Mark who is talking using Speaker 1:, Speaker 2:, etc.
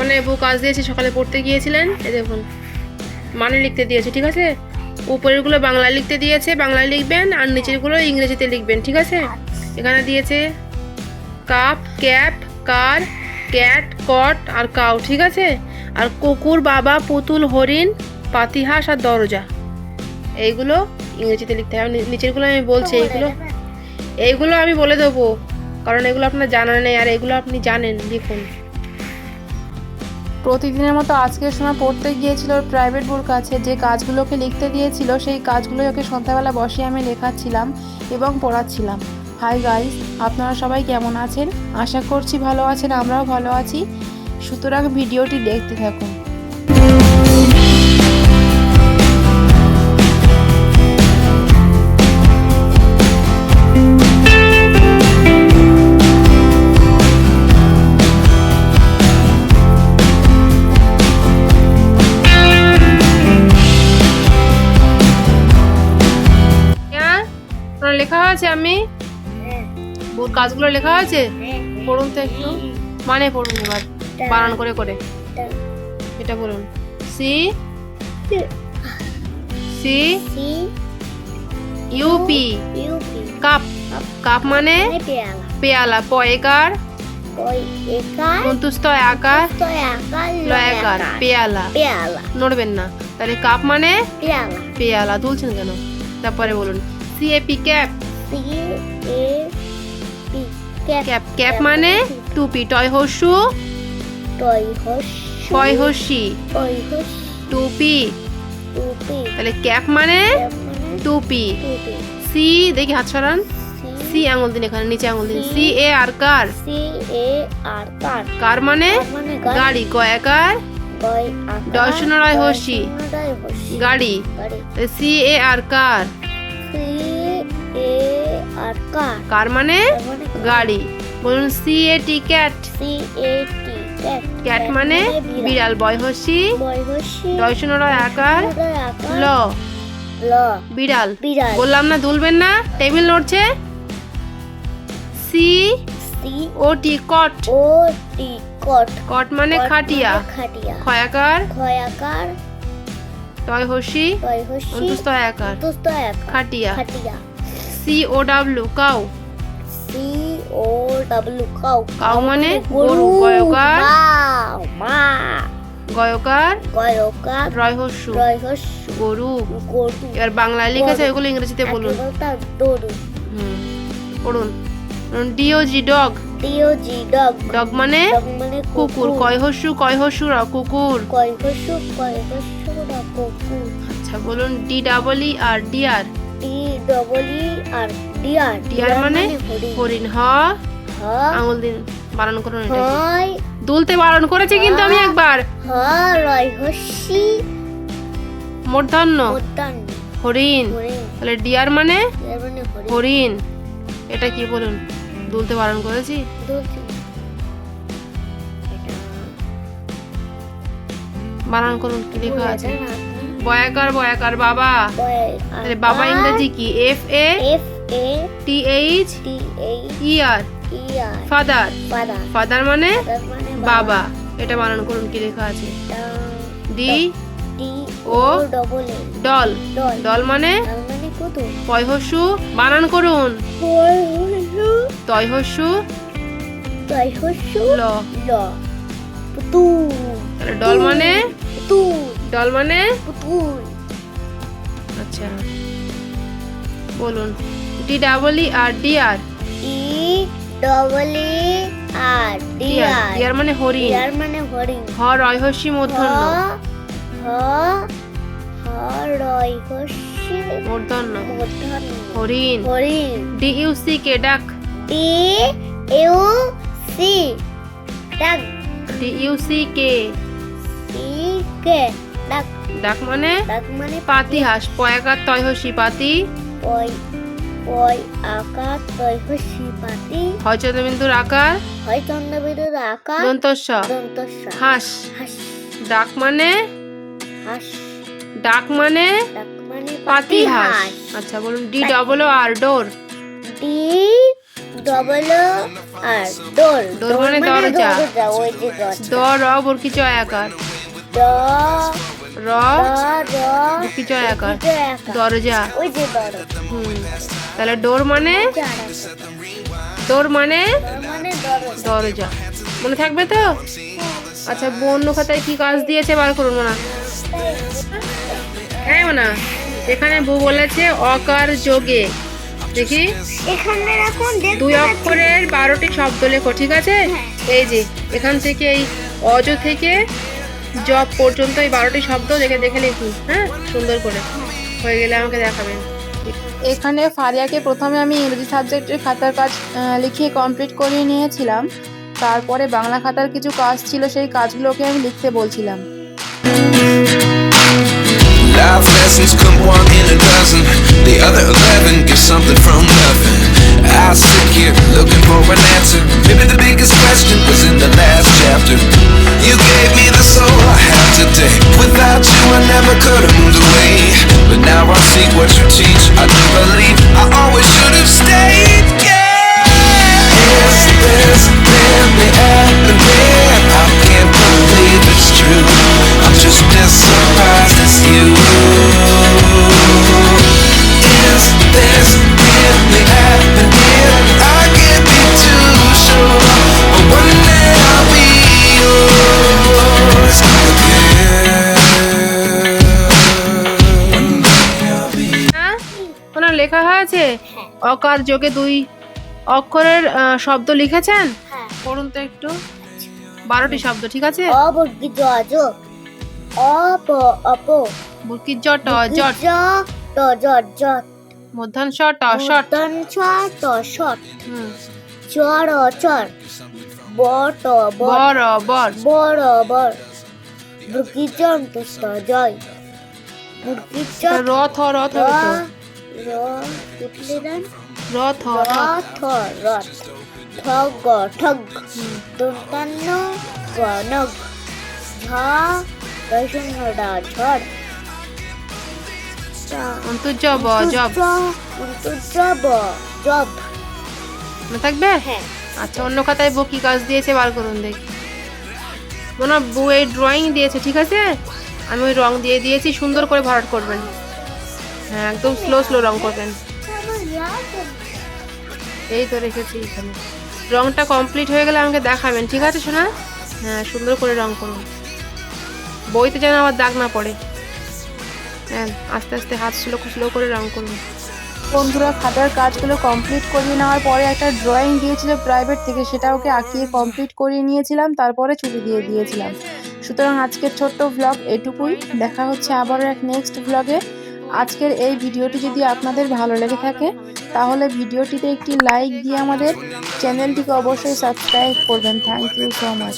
Speaker 1: মানে বুক কাজ দিয়েছে, সকালে পড়তে গিয়েছিলেন। এই দেখুন মানে লিখতে দিয়েছে, ঠিক আছে? উপরেরগুলো বাংলায় লিখতে দিয়েছে, বাংলায় লিখবেন, আর নিচেরগুলো ইংরেজিতে লিখবেন, ঠিক আছে? এখানে দিয়েছে, cup, cap, car, cat, cot, আর কাউ, ঠিক আছে? আর কুকুর, বাবা, পুতুল, হরিণ, পাতিহাঁস আর দরজা। এইগুলো ইংরেজিতে লিখতে হবে নিচেরগুলো আমি বলছি, এইগুলো এইগুলো আমি বলে দেবো, কারণ এগুলো আপনার জানা নেই, আর এগুলো আপনি জানেন, লিখুন। প্রতিদিনের মতো আজকের সময় পড়তে গিয়েছিল ওর প্রাইভেট বোর কাছে যে কাজগুলোকে লিখতে দিয়েছিল, সেই কাজগুলো ওকে সন্ধ্যাবেলা বসে আমি লেখাচ্ছিলাম এবং পড়াচ্ছিলাম। হাই গাইস আপনারা সবাই কেমন আছেন? আশা করছি ভালো আছেন, আমরাও ভালো আছি। সুতরাং ভিডিওটি দেখতে থাকুন। আছে আমি? ওর কাজগুলো লেখা আছে পড়ুন তো একটু। মানে পড়ুন এবার বানান করে করে। এটা বলুন C? C? U P. Cup. Cup মানে? পেয়ালা। পয়েকার সন্তুষ্ট আকার। লয়াকার। পেয়ালা। নড়বেন না। তাহলে কাপ মানে? পেয়ালা। তুলছেন কেন? তারপরে বলুন। CAP cap. ক্যাপ ক্যাপ মানে টুপি টয় হস্যু পয় হস্যি টুপি। তাহলে ক্যাপ মানে টুপি। সি দেখি হাত সরান। সি আঙুল দিন এখানে নিচে আঙুল দিন। C A R car? R car. মানে? গাড়ি। কয়াকার দর্শনরায় হস্যি গাড়ি। C A R car? Car? মানে? গাড়ি। বলুন C A T cat. Cat. মানে বিড়াল। বয় হস্যি দর্শনরায় আকার। ল। বিড়াল।
Speaker 2: বিড়াল।
Speaker 1: বললাম না দুলবেন না। টেবিল নড়ছে। সি ও টি কট।
Speaker 2: ও টি কট।
Speaker 1: কট মানে খাটিয়া।
Speaker 2: খাটিয়া।
Speaker 1: খয়াকার
Speaker 2: খয়াকার
Speaker 1: টয় হসি
Speaker 2: টয় হসি
Speaker 1: অন্তুস্তয়াকার খাটিয়া। C O W cow.
Speaker 2: C O W cow.
Speaker 1: Cow মানে গরু গয়কার।
Speaker 2: মা
Speaker 1: গয়কার
Speaker 2: গয়কার
Speaker 1: রয় হস্যু গরু।
Speaker 2: গরু।
Speaker 1: এবার বাংলায় লিখেছে ওগুলো ইংরেজিতে বলুন। হুম পড়ুন। D O G dog
Speaker 2: D O G dog
Speaker 1: dog মানে কুকুর কয় হস্যু কয় হস্যু কুকুর।
Speaker 2: কয় হস্যু কয় হস্যু না কুকুর
Speaker 1: আচ্ছা বলুন D double E R deer
Speaker 2: T double E R deer
Speaker 1: deer মানে
Speaker 2: হরিণ।
Speaker 1: হ। আঙুল দিন বারণ করুন এটা।
Speaker 2: হয়।
Speaker 1: দুলতে বারণ করেছে কিন্তু আমি একবার।
Speaker 2: হ রয়
Speaker 1: মূর্ধন্য হরিণ। তাহলে ডিয়ার মানে
Speaker 2: মানে হরিণ।
Speaker 1: এটা কি বলুন? দুলতে বারণ করেছি? বারণ করুন কি লেখা আছে? বয়াকার বয়াকার বাবা। তাহলে বাবা ইংরেজি কি? F A
Speaker 2: F A
Speaker 1: T H
Speaker 2: T H
Speaker 1: E R
Speaker 2: E R
Speaker 1: father
Speaker 2: পাদা
Speaker 1: father মানে
Speaker 2: মানে
Speaker 1: বাবা। এটা বানান করুন কি লেখা আছে? D
Speaker 2: T
Speaker 1: O
Speaker 2: double A
Speaker 1: doll
Speaker 2: doll
Speaker 1: মানে
Speaker 2: মানে কত
Speaker 1: পয়হস্যু বানান করুন।
Speaker 2: বয় হস্যু
Speaker 1: তয়হস্যু ল।
Speaker 2: ল।
Speaker 1: তাহলে ডল মানে
Speaker 2: পুতুল
Speaker 1: ডল মানে?
Speaker 2: পুতুল।
Speaker 1: আচ্ছা। বলুন D double E R deer
Speaker 2: E double E R
Speaker 1: deer
Speaker 2: deer
Speaker 1: deer মানে হরিণ।
Speaker 2: ডিয়ার মানে হরিণ।
Speaker 1: হ রয়হস্যি মূর্ধন্য।
Speaker 2: হ হ রয় হস্যি
Speaker 1: মূর্ধন্য।
Speaker 2: মূর্ধন্য।
Speaker 1: হরিণ।
Speaker 2: হরিণ।
Speaker 1: D U C K duck?
Speaker 2: T U C duck.
Speaker 1: D U C K?
Speaker 2: C K? Duck.
Speaker 1: Duck মানে?
Speaker 2: ডাক মানে
Speaker 1: পাতি হাঁস পয়াকার তয়হস্যি পাতি
Speaker 2: পয় পয় আকার তয় হস্যি পাতি
Speaker 1: হয় চন্দ্রবিন্দুর আকার?
Speaker 2: হয় চন্দ্রবিদুর আকার।
Speaker 1: দন্তস্ব।
Speaker 2: দন্তস্ব।
Speaker 1: হাঁস।
Speaker 2: হাস।
Speaker 1: ডাক মানে?
Speaker 2: হাস।
Speaker 1: ডাক মানে?
Speaker 2: ডাক মানে
Speaker 1: পাতি হাঁস। আচ্ছা বলুন D double R door.
Speaker 2: D double R door
Speaker 1: door মানে দরজা।
Speaker 2: ওই যে দরজা।
Speaker 1: দ র বর্কি চ আকার।
Speaker 2: দ
Speaker 1: র
Speaker 2: র
Speaker 1: আকার। দরজা।
Speaker 2: ওই যে দরজা
Speaker 1: হুম তাহলে ডোর মানে? ডোর মানে?
Speaker 2: মানে দরজা।
Speaker 1: দরজা মনে থাকবে তো? আচ্ছা বন্য খাতায় কি কাজ দিয়েছে? বার করুন না হ্যাঁ না এখানে বউ বলেছে অকার যোগে। দেখি।
Speaker 2: এখানে এখন
Speaker 1: দুই অক্ষরের বারোটি শব্দ লেখো ঠিক আছে? এই যে এখান থেকে এই অজ থেকে জব পর্যন্ত এই বারোটি শব্দ দেখে দেখে লিখুন হ্যাঁ সুন্দর করে হয়ে গেলে আমাকে দেখাবেন
Speaker 3: এখানে ফারিয়াকে প্রথমে আমি ইংরেজি সাবজেক্টের খাতার কাজ লিখিয়ে কমপ্লিট করিয়ে নিয়েছিলাম তারপরে বাংলা খাতার কিছু কাজ ছিল সেই কাজগুলোকে আমি লিখতে বলছিলাম
Speaker 4: Life lessons come one in a dozen. The other eleven get something from nothing. I sit here looking for an answer. Maybe the biggest question
Speaker 1: হয়েছে অকার যোগে দুই অক্ষরের শব্দ লিখেছেন?
Speaker 2: হ্যাঁ।
Speaker 1: পড়ুন তো একটু। বারোটি শব্দ ঠিক আছে?
Speaker 2: অপ অপ।
Speaker 1: বুকি জট জট
Speaker 2: ট জ জট
Speaker 1: মধ্যাহ্ন ট শট
Speaker 2: তন ছ ট শট চর
Speaker 1: বর বর
Speaker 2: জয়।
Speaker 1: রথ রথ রথ রথ
Speaker 2: রথ ঠগ ঠগ। ঝ ঝড় জব। জব।
Speaker 1: মনে থাকবে?
Speaker 2: হ্যাঁ।
Speaker 1: আচ্ছা অন্য খাতায় বউ কি কাজ দিয়েছে বার করুন দেখি। মনে হয় বউয়ের ড্রয়িং দিয়েছে ঠিক আছে? আমি ওই রং দিয়ে দিয়েছি সুন্দর করে ভরাট করবেন। হ্যাঁ একদম স্লো স্লো রং করবেন এই তো রেখেছি এখানে। রংটা কমপ্লিট হয়ে গেলে আমাকে দেখাবেন, ঠিক আছে শোনা হ্যাঁ সুন্দর করে রং করুন। বইতে যেন আবার দাগ না পড়ে। হ্যাঁ আস্তে আস্তে হাত স্লো স্লো করে রং করুন।
Speaker 3: বন্ধুরা, খাতার কাজগুলো কমপ্লিট করিয়ে নেওয়ার পরে একটা ড্রয়িং দিয়েছিল প্রাইভেট থেকে, সেটা ওকে আঁকিয়ে কমপ্লিট করিয়ে নিয়েছিলাম, তারপরে ছুটি দিয়ে দিয়েছিলাম। সুতরাং আজকের ছোট্ট ব্লগ এটুকুই। দেখা হচ্ছে আবারও এক নেক্সট ব্লগে আজকের এই ভিডিওটি যদি আপনাদের ভালো লেগে থাকে, তাহলে ভিডিওটিতে একটি লাইক দিয়ে আমাদের চ্যানেলটিকে অবশ্যই সাবস্ক্রাইব করবেন। Thank you so much